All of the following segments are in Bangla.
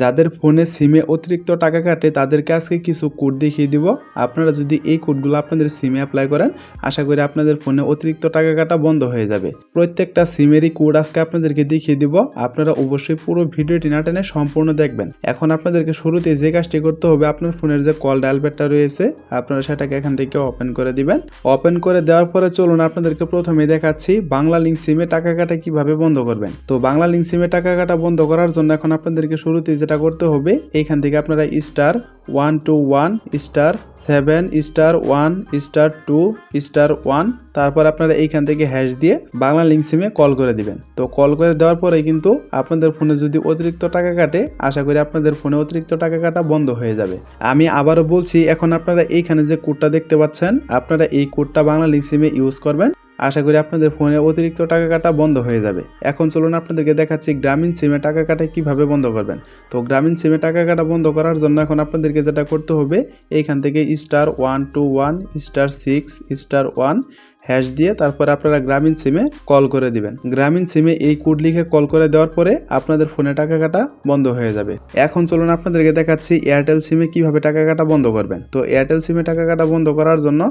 যাদের ফোনে সিমে অতিরিক্ত টাকা কাটে, তাদেরকে আজকে কিছু কোড দেখিয়ে দিব। আপনারা যদি এই কোডগুলো আপনাদের সিমে অ্যাপ্লাই করেন, আশা করি আপনাদের ফোনে অতিরিক্ত টাকা কাটা বন্ধ হয়ে যাবে। প্রত্যেকটা সিমেরই কোড আজকে আপনাদেরকে দেখিয়ে দিব। আপনারা অবশ্যই পুরো ভিডিওটি না টেনে সম্পূর্ণ দেখবেন। এখন আপনাদেরকে শুরুতে যে কাজটি করতে হবে, আপনার ফোনের যে কল ডায়ালপ্যাডটা রয়েছে, আপনারা সেটাকে এখান থেকে ওপেন করে দিবেন। ওপেন করে দেওয়ার পরে চলুন আপনাদেরকে প্রথমে দেখাচ্ছি বাংলা লিঙ্ক সিমে টাকা কাটা কীভাবে বন্ধ করবেন। তো বাংলা লিঙ্ক সিমে টাকা কাটা বন্ধ করার জন্য এখন আপনাদেরকে শুরুতে যেটা করতে হবে, এইখান থেকে আপনারা star one two one star seven star one star two star one তারপর আপনারা এইখান থেকে হ্যাশ দিয়ে বাংলা লিঙ্ক সিমে কল করে দিবেন। তো কল করে দেওয়ার পরে কিন্তু আপনাদের ফোনে যদি অতিরিক্ত টাকা কাটে, আশা করি আপনাদের ফোনে অতিরিক্ত টাকা কাটা বন্ধ হয়ে যাবে। আমি আবারও বলছি, এখন আপনারা এইখানে যে কোডটা দেখতে পাচ্ছেন, আপনারা এই কোডটা বাংলা লিঙ্ক সিমে ইউজ করবেন। আশা করি আপনাদের ফোনে অতিরিক্ত টাকা কাটা বন্ধ হয়ে যাবে। এখন চলুন আপনাদেরকে দেখাচ্ছি গ্রামীণ সিমে টাকা কাটা কীভাবে বন্ধ করবেন। তো গ্রামীণ সিমে টাকা কাটা বন্ধ করার জন্য এখন আপনাদেরকে যেটা করতে হবে এইখান থেকে star one two one star six star one hash দিয়ে তারপর আপনারা গ্রামীণ সিমে কল করে দিবেন। গ্রামীণ সিমে এই কোড লিখে কল করে দেওয়ার পরে আপনাদের ফোনে টাকা কাটা বন্ধ হয়ে যাবে। এখন চলুন আপনাদেরকে দেখাচ্ছি এয়ারটেল সিমে কীভাবে টাকা কাটা বন্ধ করবেন। তো এয়ারটেল সিমে টাকা কাটা বন্ধ করার জন্য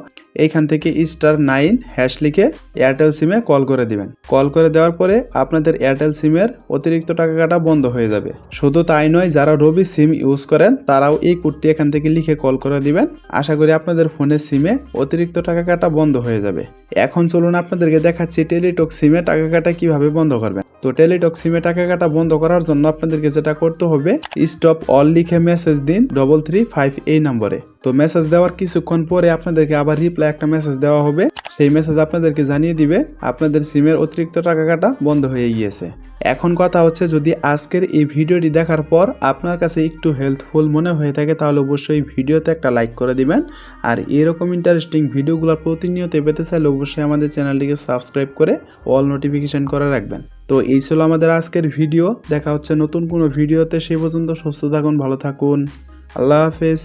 এইখান থেকে স্টার নাইন হ্যাশ লিখে এয়ারটেল সিমে কল করে দিবেন। কল করে দেওয়ার পরে আপনাদের এয়ারটেল সিমের অতিরিক্ত টাকা কাটা বন্ধ হয়ে যাবে। শুধু তাই নয়, যারা রবি সিম ইউজ করেন, তারাও এই কোডটি এখান থেকে লিখে কল করে দিবেন। আশা করি আপনাদের ফোনের সিমে অতিরিক্ত টাকা কাটা বন্ধ হয়ে যাবে। এখন চলুন আপনাদেরকে দেখাচ্ছি টেলিটক সিমে টাকা কাটা কীভাবে বন্ধ করবেন। তো টেলিটক সিমে টাকা কাটা বন্ধ করার জন্য আপনাদেরকে যেটা করতে হবে স্টপ অল লিখে মেসেজ দিন ডবল থ্রি ফাইভ এই নম্বরে। তো মেসেজ দেওয়ার কিছুক্ষণ পরে আপনাদেরকে আবার রিপ্লাই একটা মেসেজ দেওয়া হবে। সেই মেসেজ আপনাদেরকে জানিয়ে দিবে, আপনাদের সিমের অতিরিক্ত টাকা কাটা বন্ধ হয়ে গিয়েছে। এখন কথা হচ্ছে, যদি আজকের এই ভিডিওটি দেখার পর আপনার কাছে একটু হেল্পফুল মনে হয়ে থাকে, তাহলে অবশ্যই ভিডিওতে একটা লাইক করে দিবেন। আর এরকম ইন্টারেস্টিং ভিডিওগুলো প্রতিনিয়ত পেতে চাইলে অবশ্যই আমাদের চ্যানেলটিকে সাবস্ক্রাইব করে অল নোটিফিকেশন করে রাখবেন। তো এই ছিল আমাদের আজকের ভিডিও। দেখা হচ্ছে নতুন কোনো ভিডিওতে। সেই পর্যন্ত সুস্থ থাকুন, ভালো থাকুন। আল্লাহ হাফেজ।